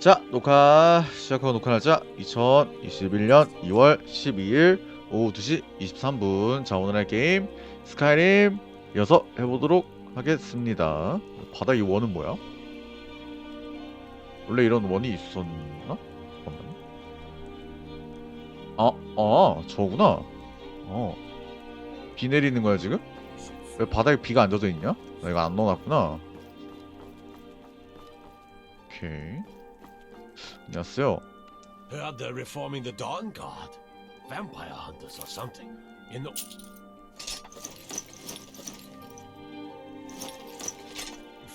자, 녹화 시작하고 녹화 날짜 2021년 2월 12일 오후 2시 23분. 자, 오늘 할 게임 스카이림 이어서 해보도록 하겠습니다. 바다 이 원은 뭐야? 원래 이런 원이 있었나? 잠깐만. 아, 아, 저구나. 어. 비 내리는 거야 지금? 왜 바닥에 비가 안 젖어 있냐? 나 이거 안 넣어놨구나. 오케이. 안녕하세요. Heard they're reforming the Dawn Guard. Vampire hunters or something. In the...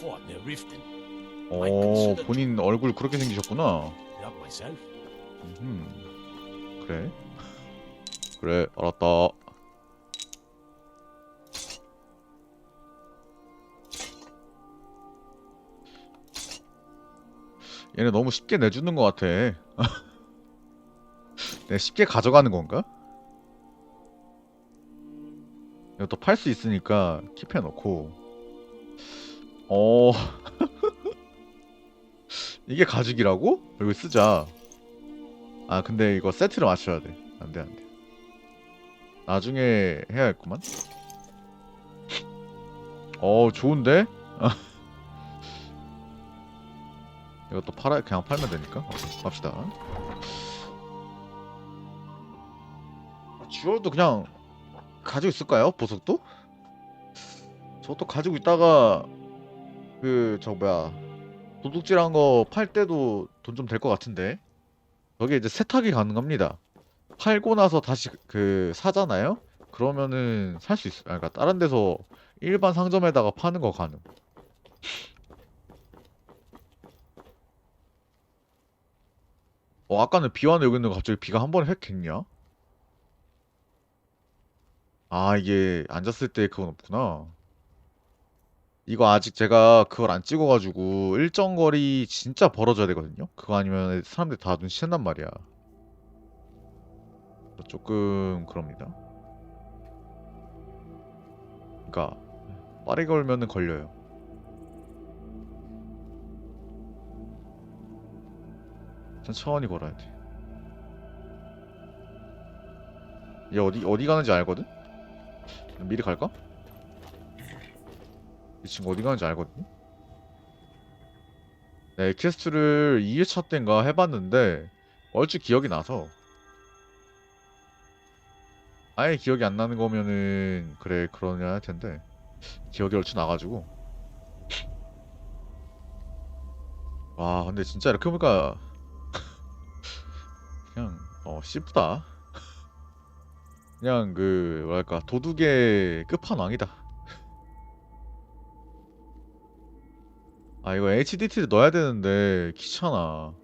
Fought near Riften. 어, 본인 얼굴 그렇게 생기셨구나. Not myself. 음. 그래. 그래, 알았다. 얘네 너무 쉽게 내주는 것 같아. 내가 쉽게 가져가는 건가? 이것도 팔 수 있으니까 킵해 놓고. 어. 이게 가죽이라고? 여기 쓰자. 아 근데 이거 세트를 맞춰야 돼 안돼 안돼 나중에 해야겠구만 어 좋은데? 이것도 팔아 그냥 팔면 되니까 갑시다 듀얼도 그냥 가지고 있을까요 보석도? 저것도 가지고 있다가 그 저 뭐야 도둑질한 거 팔 때도 돈 좀 될 것 같은데 저게 이제 세탁이 가능합니다. 팔고 나서 다시 그 사잖아요? 그러면은 살 수 있어. 아, 그러니까 다른 데서 일반 상점에다가 파는 거 가능. 어, 아까는 비 왔는데 여기는 갑자기 비가 한 번에 획 했냐? 아, 이게 앉았을 때 그건 없구나. 이거 아직 제가 그걸 안 찍어가지고 일정 거리 진짜 벌어져야 되거든요. 그거 아니면 사람들 다 눈치챈단 말이야. 조금 그럽니다. 그러니까 빠르게 걸면은 걸려요. 천천히 걸어야 돼. 얘 어디 어디 가는지 알거든? 미리 갈까? 이 친구 어디 가는지 알거든? 네, 퀘스트를 2회차 때인가 해봤는데 얼추 기억이 나서 아예 기억이 안 나는 거면은 그래 그러냐 할 텐데 기억이 얼추 나가지고 와 근데 진짜 이렇게 보니까 씨프다 그냥 그 뭐랄까 도둑의 끝판왕이다 아 이거 HDT를 넣어야 되는데 귀찮아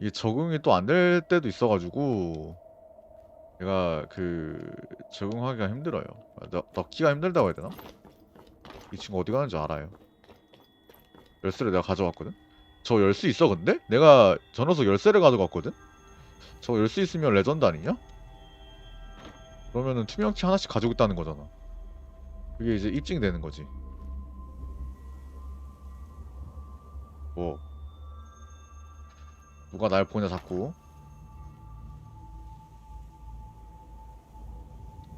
이게 적응이 또 안 될 때도 있어가지고 내가 그 적응하기가 힘들어요 아, 넣, 넣기가 힘들다고 해야 되나? 이 친구 어디 가는지 알아요 열쇠를 내가 가져왔거든? 저열수 있어 근데? 내가 저 녀석 열쇠를 가져갔거든? 저열수 있으면 레전드 아니냐? 그러면은 투명키 하나씩 가지고 있다는 거잖아. 그게 이제 입증이 되는 거지. 뭐? 누가 날 보냐 자꾸.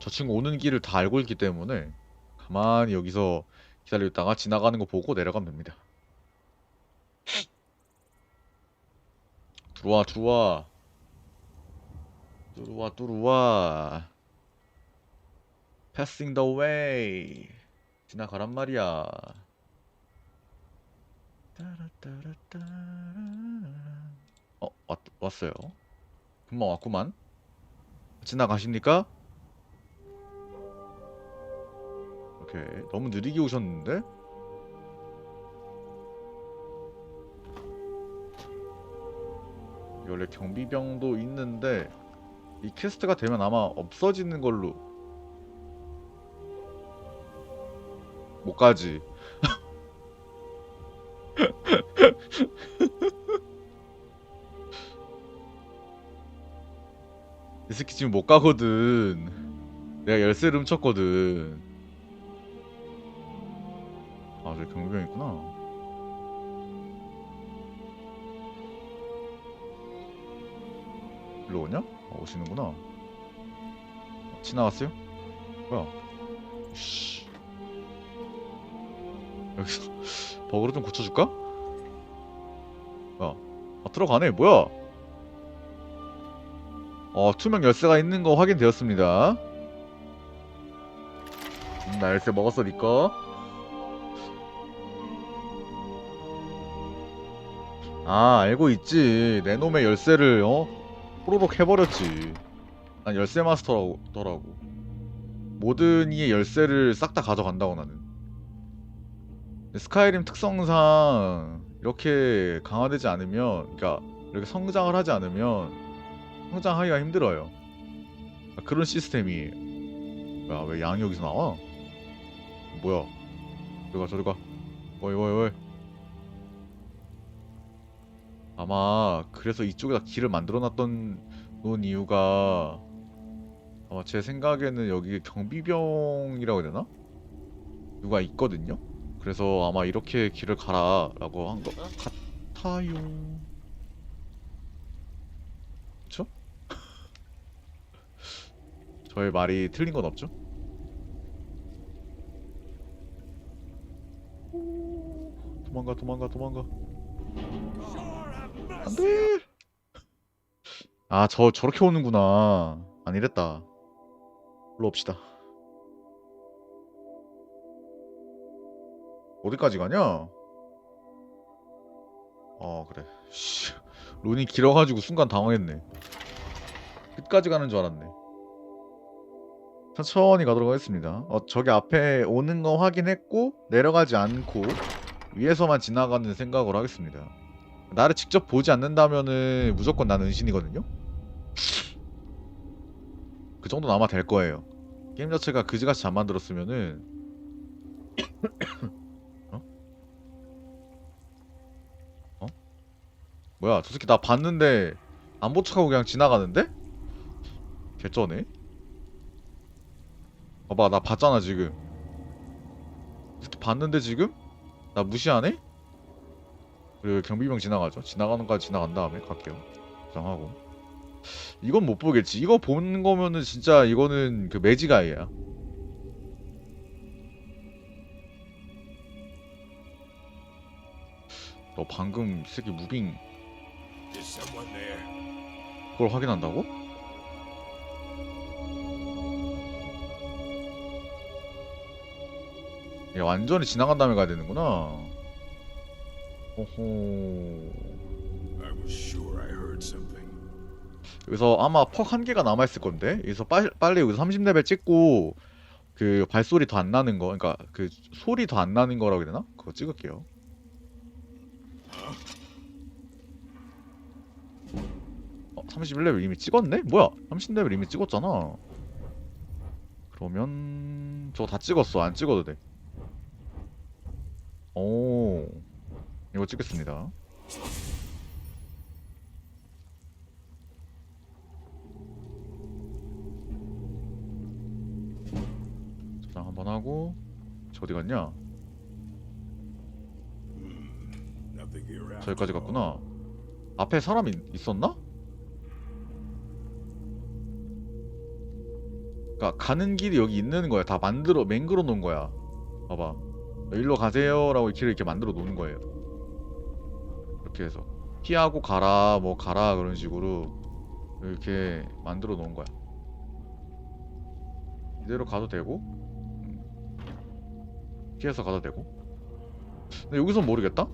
저 친구 오는 길을 다 알고 있기 때문에 가만히 여기서 기다리다가 지나가는 거 보고 내려가면 됩니다. 들어와 들어와 들어와 들어와 Passing the way 지나가란 말이야. 어, 왔, 왔어요. 금방 왔구만. 지나가십니까? 오케이. 너무 느리게 오셨는데? 원래 경비병도 있는데 이 퀘스트가 되면 아마 없어지는 걸로 못 가지. 이 새끼 지금 못 가거든. 내가 열쇠를 훔쳤거든. 아, 저기 경비병 있구나. 일로 오냐? 어, 오시는구나. 어, 지나갔어요? 뭐야? 씨. 여기서 버그를 좀 고쳐줄까? 뭐야? 아, 들어가네. 뭐야? 어, 투명 열쇠가 있는 거 확인되었습니다. 음, 나 열쇠 먹었어, 니꺼. 아, 알고 있지. 내 놈의 열쇠를, 어? 호로록 해버렸지. 난 열쇠 마스터라고. 모든 이의 열쇠를 싹 다 가져간다고 나는. 스카이림 특성상 이렇게 강화되지 않으면, 그러니까 이렇게 성장을 하지 않으면 성장하기가 힘들어요. 아, 그런 시스템이. 야, 왜 양이 여기서 나와? 뭐야? 저리 가, 저리 가. 어이, 어이, 어이. 아마 그래서 이쪽에다 길을 만들어 놨던 놓은 이유가 아마 제 생각에는 여기 경비병이라고 해야 되나? 누가 있거든요? 그래서 아마 이렇게 길을 가라 라고 한 것 같아요. 그쵸? 저의 말이 틀린 건 없죠? 도망가 도망가 도망가 안돼 아 저 저렇게 오는구나. 안 이랬다. 일로 옵시다. 어디까지 가냐? 어 그래. 씨. 론이 길어가지고 순간 당황했네. 끝까지 가는 줄 알았네. 천천히 가도록 하겠습니다. 어 저기 앞에 오는 거 확인했고 내려가지 않고 위에서만 지나가는 생각으로 하겠습니다 나를 직접 보지 않는다면은 무조건 나는 은신이거든요. 그 정도는 아마 될 거예요. 게임 자체가 그지같이 잘 만들었으면은 어? 어? 뭐야 저 새끼 나 봤는데 안 보척하고 그냥 지나가는데? 개쩌네. 봐봐 나 봤잖아 지금. 봤는데 지금? 나 무시하네? 그리고 경비병 지나가죠. 지나가는 까지 지나간 다음에 갈게요. 정하고. 이건 못 보겠지. 이거 보는 거면은 진짜 이거는 그 매지가이야. 너 방금 이 새끼 무빙? 그걸 확인한다고? 얘 완전히 지나간 다음에 가야 되는구나. 오호. 여기서 아마 퍽 한 개가 남아 있을 건데 여기서 빨, 빨리 여기서 30레벨 찍고 그 발소리 더 안 나는 거 그러니까 그 소리 더 안 나는 거라고 해야 되나? 그거 찍을게요. 어, 31레벨 이미 찍었네? 뭐야? 30레벨 이미 찍었잖아. 그러면 저거 다 찍었어. 안 찍어도 돼. 오. 이거 찍겠습니다. 저장 한번 하고 저 어디 갔냐? 저기까지. 갔구나. 앞에 사람이 있었나? 그러니까 가는 길이 여기 있는 거야. 다 만들어 맹글어 놓은 거야. 봐봐. 일로 가세요라고 길을 이렇게 만들어 놓는 거예요. 이렇게 해서 피하고 가라 뭐 가라 그런 식으로 이렇게 만들어 놓은 거야. 이대로 가도 되고 음. 피해서 가도 되고. 근데 여기선 모르겠다.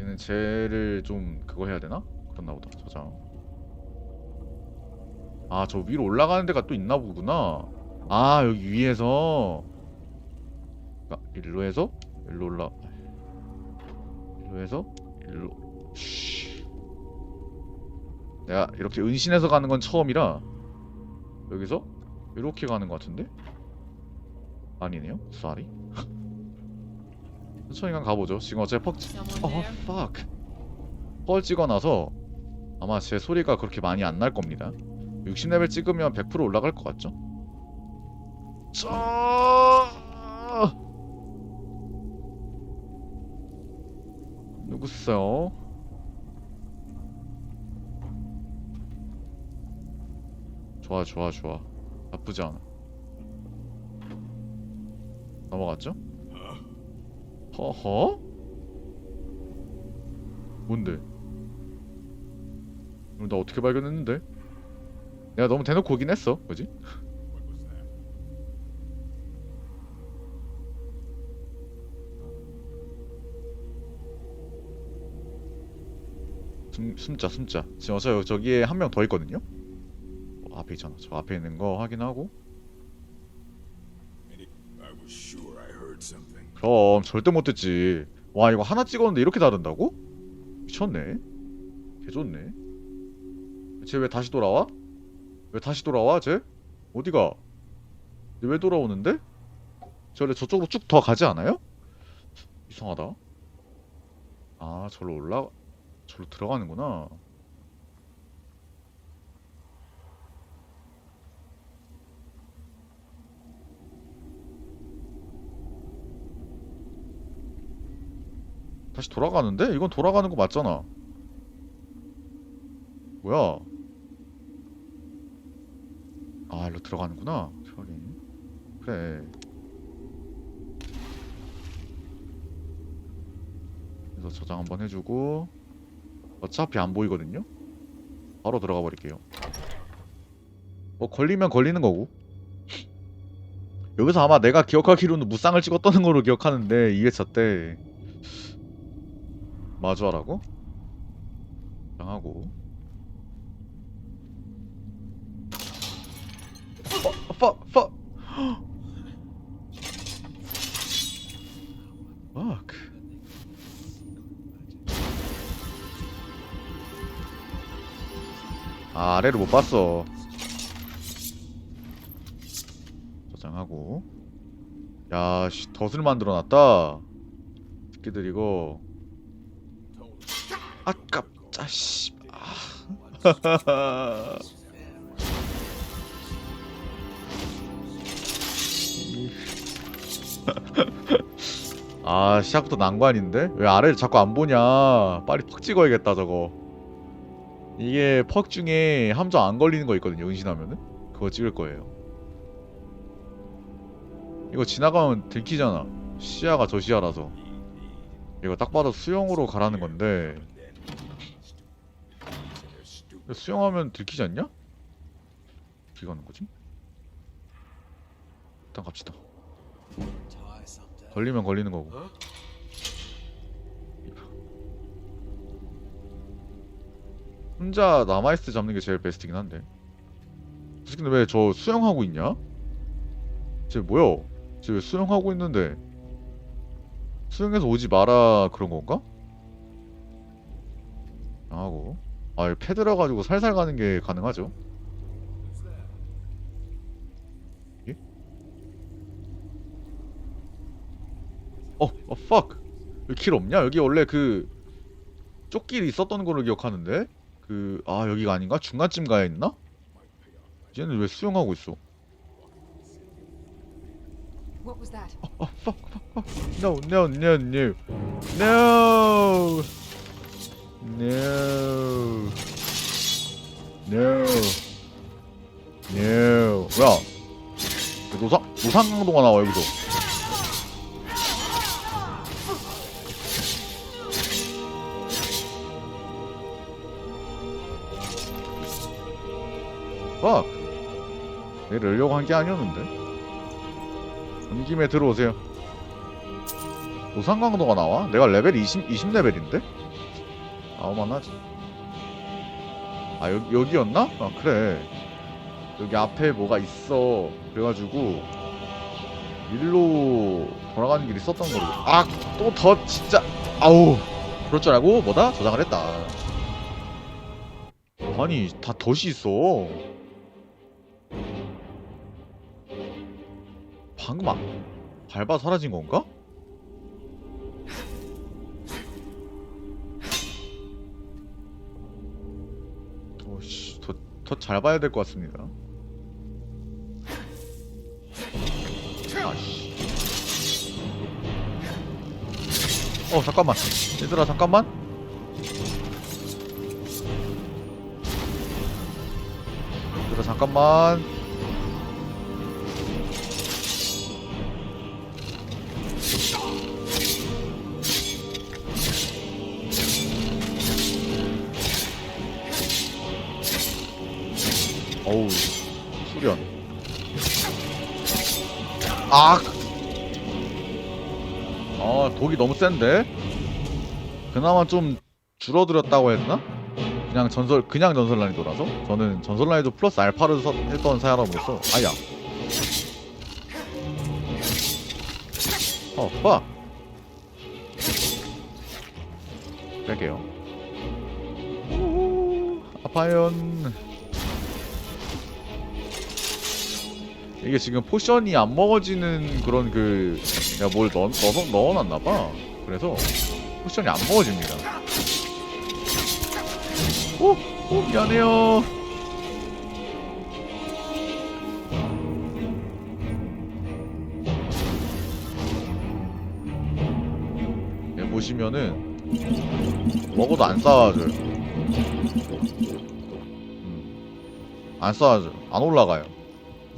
얘는 쟤를 좀 그거 해야 되나? 그렇나 보다. 저장. 아, 저 위로 올라가는 데가 또 있나 보구나. 아, 여기 위에서 아, 일로 해서 일로 올라. 일로 해서 일로. 쉬. 내가 이렇게 은신해서 가는 건 처음이라 여기서 이렇게 가는 것 같은데? 아니네요. 쏘리. 천천히 간 가보죠. 지금 어차피 퍽 어, fuck. 펄 찍어놔서 아마 제 소리가 그렇게 많이 안 날 겁니다. 60레벨 찍으면 100% 올라갈 것 같죠? 저... 누구써? 좋아 좋아 좋아 나쁘지 않아 넘어갔죠? 허허? 뭔데? 나 어떻게 발견했는데? 내가 너무 대놓고 오긴 했어 그지? 숨, 숨자 숨자 지금 어차피 저기에 한 명 더 있거든요? 어, 앞에 있잖아 저 앞에 있는 거 확인하고. 그럼 절대 못 듣지 와 이거 하나 찍었는데 이렇게 다른다고? 미쳤네 개좋네 쟤 왜 다시 돌아와? 왜 다시 돌아와 쟤? 어디가? 쟤왜 돌아오는데? 쟤 원래 저쪽으로 쭉 더 가지 않아요? 이상하다 아 절로 올라 절로 들어가는구나 다시 돌아가는데? 이건 돌아가는 거 맞잖아. 뭐야? 아, 일로 들어가는구나. 확인. 그래. 그래서 저장 한번 해주고 어차피 안 보이거든요? 바로 들어가 버릴게요. 뭐 걸리면 걸리는 거고. 여기서 아마 내가 기억하기로는 무쌍을 찍었다는 걸로 기억하는데 2회차 때 마주하라고? 당하고 어, 파, 파. Fuck. 아, 아래를 못 봤어. 저장하고. 야, 씨, 덫을 만들어 놨다. 새끼들 이거. 아깝다, 씨. 아. 아 시작부터 난관인데? 왜 아래를 자꾸 안 보냐 빨리 퍽 찍어야겠다 저거 이게 퍽 중에 함정 안 걸리는 거 있거든요 은신하면은. 그거 찍을 거예요. 이거 지나가면 들키잖아. 시야가 저 시야라서. 이거 딱 봐도 수영으로 가라는 건데. 수영하면 들키지 않냐? 어떻게 가는 거지? 일단 갑시다. 걸리면 걸리는 거고 혼자 남아있을 때 잡는 게 제일 베스트긴 한데 저 새끼는 왜저 수영하고 있냐? 쟤 뭐야? 쟤 왜 수영하고 있는데 수영해서 오지 마라 그런 건가? 하고 아 패드라 가지고 살살 가는 게 가능하죠 예? 어, 어, fuck. 여기 길 없냐? 여기 원래 그 쪽길이 있었던 걸로 기억하는데 그 아 여기가 아닌가? 중간쯤 가야 했나? 얘는 왜 수영하고 있어? What 어, 어, fuck. No, no, no, no, no, no, no, no. 뭐야? 노상 노상강도가 나와 여기서. Fuck 얘를 열려고 한 게 아니었는데 온 김에 들어오세요. 노상강도가 나와? 내가 레벨 20, 20레벨인데? 나오만하지. 아, 여, 여기였나? 아, 그래. 여기 앞에 뭐가 있어. 그래가지고, 일로 돌아가는 길이 있었던 거고. 아, 또 더 진짜. 아우. 그럴 줄 알고, 뭐다? 저장을 했다. 아니, 다 덫이 있어. 방금 아, 밟아 사라진 건가? 오씨, 더, 더잘 봐야 될 것 같습니다. 아씨. 어, 잠깐만. 얘들아, 잠깐만. 얘들아 잠깐만 어우 수련 아! 아 독이 너무 센데? 그나마 좀 줄어들었다고 했나? 그냥 전설 그냥 전설 난이도라서 저는 전설 난이도 플러스 알파를 서- 했던 사람으로서 아야 어 오빠 뺄게요 오, 아파요 이게 지금 포션이 안 먹어지는 그런 그 내가 뭘 넣, 넣어, 넣어놨나봐 그래서 포션이 안 먹어집니다 오! 오 미안해요 여기 보시면은 먹어도 안 쌓아줘요 음. 안 쌓아줘요 안 올라가요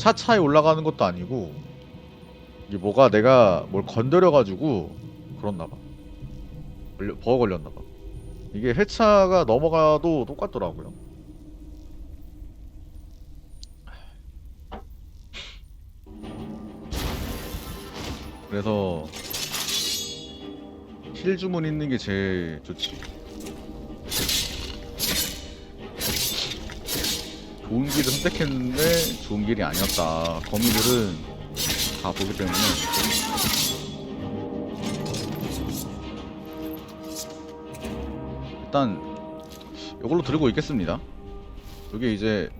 차차에 올라가는 것도 아니고 이게 뭐가 내가 뭘 건드려가지고 그렇나봐 걸려, 버거 걸렸나봐 이게 회차가 넘어가도 똑같더라고요. 그래서 힐 주문 있는 게 제일 좋지. 좋은 길을 선택했는데 좋은 길이 아니었다. 거미들은 다 보기 때문에 일단 이걸로 들고 있겠습니다. 이게 이제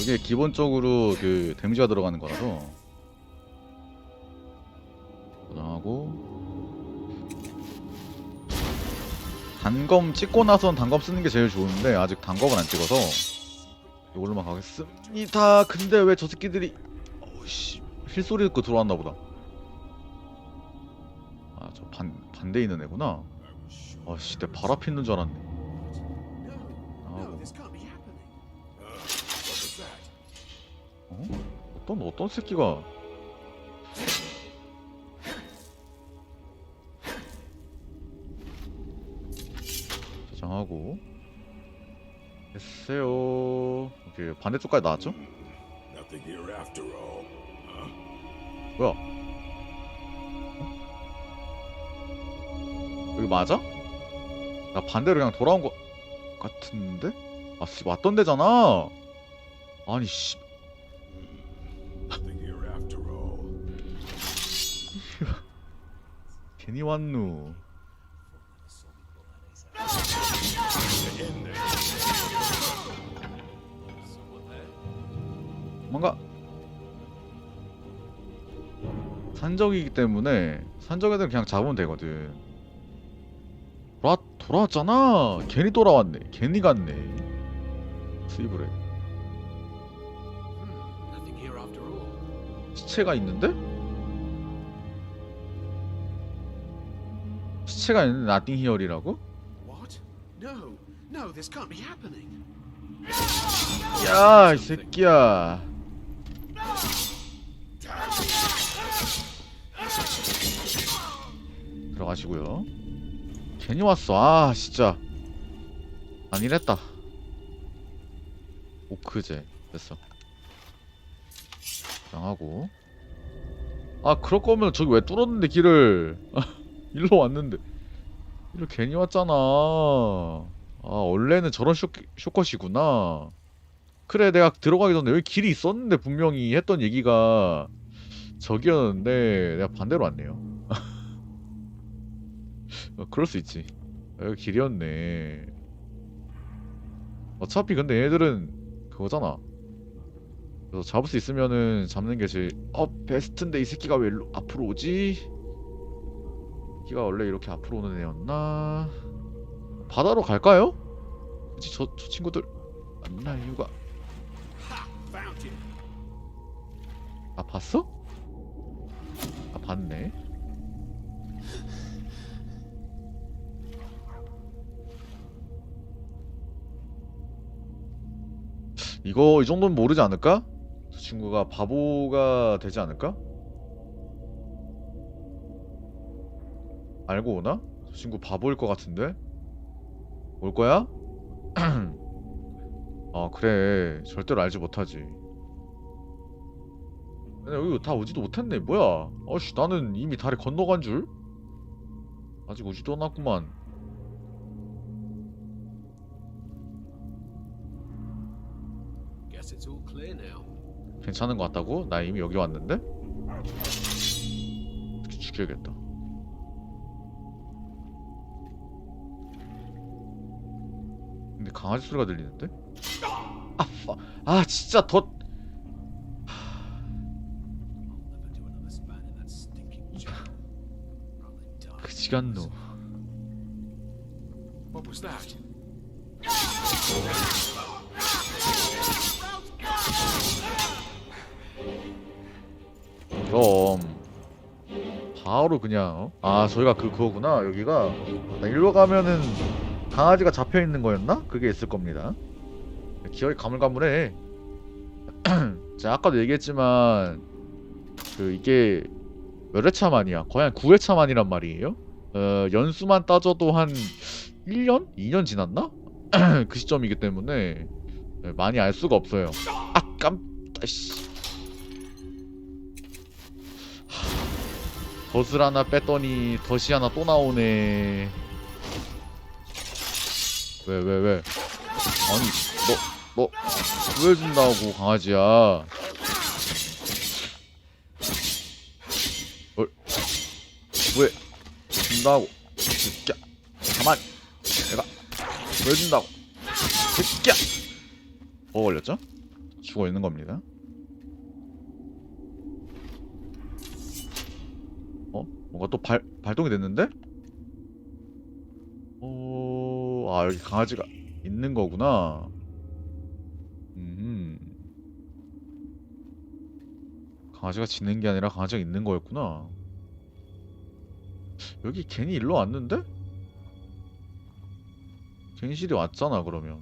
이게 기본적으로 그 데미지가 들어가는 거라서 저장하고 단검 찍고 나선 단검 쓰는 게 제일 좋은데 아직 단검을 안 찍어서 이걸로만 가겠습니다. 근데 왜 저 새끼들이 어우씨 힐소리 듣고 들어왔나 보다. 아 저 반 반대 있는 애구나. 아씨 내 발 앞에 있는 줄 알았네. 어? 어떤 어떤 새끼가 저장하고 됐어요. 오케이 반대쪽까지 나왔죠? 뭐야? 어? 여기 맞아? 나 반대로 그냥 돌아온 거 같은데? 아, 씨, 왔던 데잖아. 아니 씨. 괜히 왔누. 뭔가 산적이기 때문에 산적 애들 그냥 잡으면 되거든. 돌아 돌아왔잖아. 괜히 돌아왔네. 괜히 갔네. 스이브레. 시체가 있는데? 시체가 있는데 나띵 히어리라고? What? No, no, this can't be happening. 야, 이 새끼야. 들어가시고요. 괜히 왔어. 아, 진짜. 아니랬다. 오크제. 됐어. 장하고. 아, 그럴 거면 저기 왜 뚫었는데 길을. 일로 왔는데. 일로 괜히 왔잖아. 아, 원래는 저런 쇼, 쇼컷이구나. 그래 내가 들어가기 전에 여기 길이 있었는데 분명히 했던 얘기가 저기였는데 내가 반대로 왔네요 어, 그럴 수 있지 여기 길이었네 어차피 근데 얘들은 그거잖아 그래서 잡을 수 있으면은 잡는 게 제일 어 베스트인데 이 새끼가 왜 일로 앞으로 오지? 새끼가 원래 이렇게 앞으로 오는 애였나? 바다로 갈까요? 그치 저, 저 친구들 만날 이유가. 아 봤어? 아 봤네. 이거 이 정도는 모르지 않을까? 저 친구가 바보가 되지 않을까? 알고 오나? 저 친구 바보일 것 같은데? 올 거야? 아 그래 절대로 알지 못하지 근데 여기 다 오지도 못했네 뭐야 어씨 나는 이미 다리 건너간 줄? 아직 오지도 않았구만 괜찮은 것 같다고? 나 이미 여기 왔는데? 죽여야겠다. 근데 강아지 소리가 들리는데? 아, 파- 아 진짜 더 do another 그럼 바로 그냥 어? 아 저희가 그 그거구나 여기가 나 일로 가면은 강아지가 잡혀 있는 거였나? 그게 있을 겁니다 기억이 가물가물해 제가 아까도 얘기했지만 그 이게 몇 회차 만이야 거의 한 9회차 만이란 말이에요 어 연수만 따져도 한 1년? 2년 지났나? 그 시점이기 때문에 네, 많이 알 수가 없어요 아 깜... 아이씨 덫을 하나 뺐더니 덫이 하나 또 나오네. 왜, 왜, 왜? 아니, 너, 너, 구해준다고, 강아지야. 뭘, 왜, 준다고. 새끼야. 가만. 내가, 구해준다고. 새끼야. 뭐 걸렸죠? 죽어 있는 겁니다. 어? 뭔가 또 발, 발동이 됐는데? 어... 아 여기 강아지가 있는 거구나 음 강아지가 지는 게 아니라 강아지가 있는 거였구나 여기 괜히 일로 왔는데? 괜시리 왔잖아 그러면